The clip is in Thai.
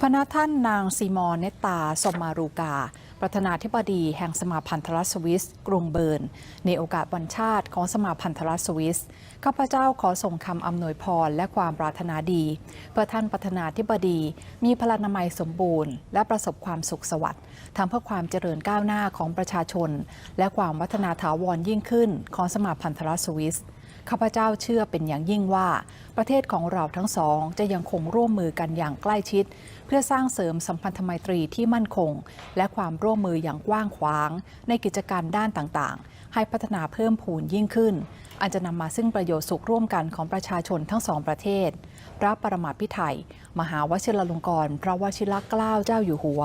พระนาท่านนางซีมอนเนตตาสมมารูกา ประธานาธิบดีแห่งสมาพันธรัฐสวิส กรุงเบิร์น ในโอกาสวันชาติของสมาพันธรัฐสวิส ข้าพเจ้าขอส่งคำอำนวยพรและความปรารถนาดี เพื่อท่านประธานาธิบดี มีพลานามัยสมบูรณ์ และประสบความสุขสวัสดิ์ทำเพื่อความเจริญก้าวหน้าของประชาชน และความวัฒนาถาวรยิ่งขึ้นของสมาพันธรัฐสวิส ข้าพเจ้าเชื่อเป็นอย่างยิ่งว่า ประเทศของเราทั้งสองจะยังคงร่วมมือกันอย่างใกล้ชิด เพื่อสร้างเสริมสัมพันธไมตรีที่มั่นคง และความร่วมมืออย่างกว้างขวาง ในกิจการด้านต่างๆ ให้พัฒนาเพิ่มพูนยิ่งขึ้น อันจะนำมาซึ่งประโยชน์สุขร่วมกันของประชาชนทั้งสองประเทศ พระปรมาภิไธยมหาวชิรลงกรณ์พระวชิรเกล้าเจ้าอยู่หัว